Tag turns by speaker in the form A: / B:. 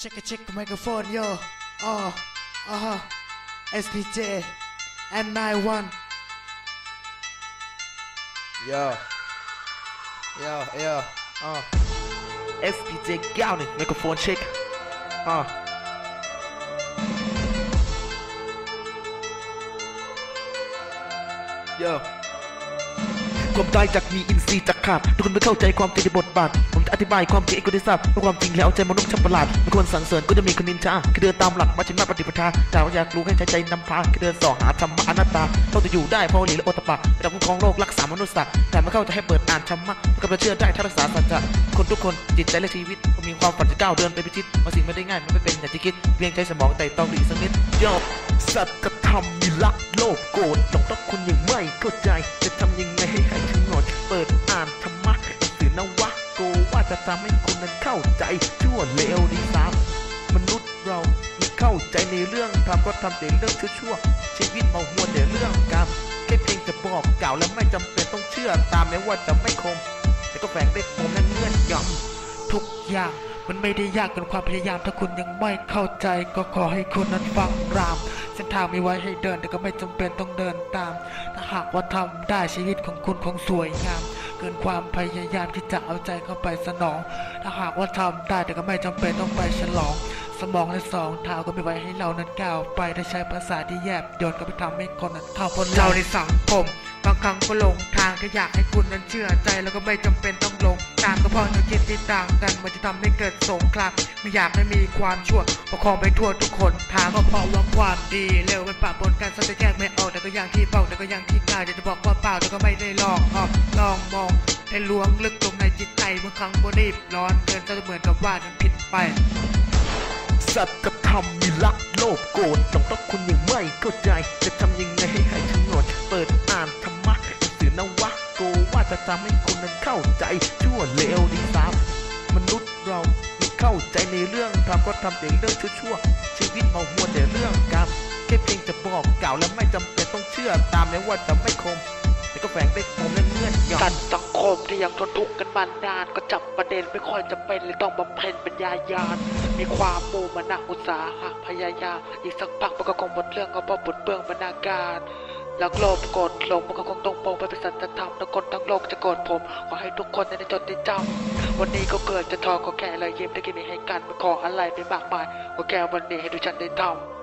A: Check it, check microphone, yo. Oh, uh huh. SPJ and 91.
B: Yo Yo Yo อ่า SPJ 91ไมโครโฟนเช็คอ่า Yo ความตายจากมีอินทรีย์จากขาดทุกคนไม่เข้าใจความจริงในบทบาท จะอธิบายความจริงให้คุณได้ทราบว่าความจริงแล้วเอาใจมนุษย์ช่างประหลาดไม่ควรสรรเสริญก็จะมีคนนินทาคือเดินตามหลักมาชิมาปฏิปทาแต่ว่าอยากรู้ให้ใช้ใจนำพาคือเดินส่อหาธรรมะอนัตตาต้องจะอยู่ได้เพราะหลีและโอตปะระดับคุ้มครองโลกรักษามนุษย์สัตว์แต่ไม่เข้าใจให้เปิดอ่านธรรมะเพื่อกับเชื่อได้ถ้ารักษาสัจจะคนทุกคนจิตใจและชีวิตก็มีความฝันจะก้าวเดินไปพิชิตบาสิ่งไม่ได้ง่ายมันไม่เป็นอย่างที่คิดเพียงใช้สมองไต่ตองดีสักนิดโยกสัจธรรมมีรักโลภโกรธหลงรักคุณยังไม่เข้าใจจะทำยังไงให้หาย จะทำให้คุณนั้นเข้าใจชั่วเลวดีสามมนุษย์เราไม่เข้าใจในเรื่องทำก็ทำแต่เรื่องชั่วๆชีวิตเมามัวแต่เรื่องกรรมแค่เพียงจะบอกกล่าวและไม่จำเป็นต้องเชื่อตามแม้ว่าจะไม่คม แต่ก็แฝงด้วยผมและเงื่อนยำ
A: ทุกอย่างมันไม่ได้ยากเกินความพยายามถ้าคุณยังไม่เข้าใจ ก็ขอให้คุณนั้นฟังราม เส้นทางมีไว้ให้เดินแต่ก็ไม่จำเป็นต้องเดินตาม ถ้าหากว่าทำได้ชีวิตของคุณคงสวยงาม เกินความพยายามที่จะเอาใจเข้าไปสนอง ถ้าหากว่าทำได้แต่ก็ไม่จำเป็นต้องไปฉลอง สมองและสองเท้าก็ไม่ไว้ให้เรานั้นก้าวไปถ้าใช้ภาษาที่แยบยลก็ไปทำให้คนนั้นเข้าคนเราในสังคม ครั้งก็หลงทางถ้าอยากให้คุณนั้นเชื่อใจแล้วก็ไม่จำเป็นต้องลงตามก็เพราะแนวคิดที่ต่างกันมันจะทำให้เกิดสงครามไม่อยากให้มีความชั่วประคองไปทั่วทุกคนทางก็เพราะว่าความดีเร็วมันปะปนกันซะจะแยกไม่ออกแต่ก็อย่างที่เป้าแต่ก็อย่างที่กล่าวอยากจะบอกว่าเปล่าแต่ก็ไม่ได้ลองออกลองมองให้ล้วงลึกลงในจิตใจบางครั้งก็รีบร้อนเกินก็เหมือนกับว่ามันผิดไป
B: สัจธรรมมีรักโลภโกรธหลงรักคุณยังไม่เข้าใจ จะทำยังไงให้หายถึงหนดเปิด จะทำให้คุณนั้นเข้าใจชั่วเลวดีสามมนุษย์เราไม่เข้าใจในเรื่องทำก็ทำแต่เรื่องชั่วๆชีวิตเมามัวแต่เรื่องกรรมแค่เพียงจะบอกกล่าวและไม่จำเป็นต้องเชื่อตามแม้ว่าจะไม่คมแต่ก็แฝงด้วยผมและเงื่อนยอ
A: สั
B: ม
A: สังคมที่ยังทนทุกข์กันมานานก็จับประเด็นไม่ค่อยจะเป็นเลยต้องบำเพ็ญปัญญายาณมีความโมมานะอุตสาหะพยายามอีกสักพักมันก็คงหมดเรื่องก็เพราะบุญเบื้องบรรณาการ แล้วโลภโกรธหลงมันก็คงต้องโปรงไปเป็นสัจธรรมแล้วคนทั้งโลกจะโกรธผม ขอให้ทุกคนในจดได้จำวันนี้ก็เกิดจะทอก็แค่เลยยิ้มได้กินมีให้กันไม่ขออะไรไปมากมายก็แค่วันนี้ให้ทุกฉันได้ทำ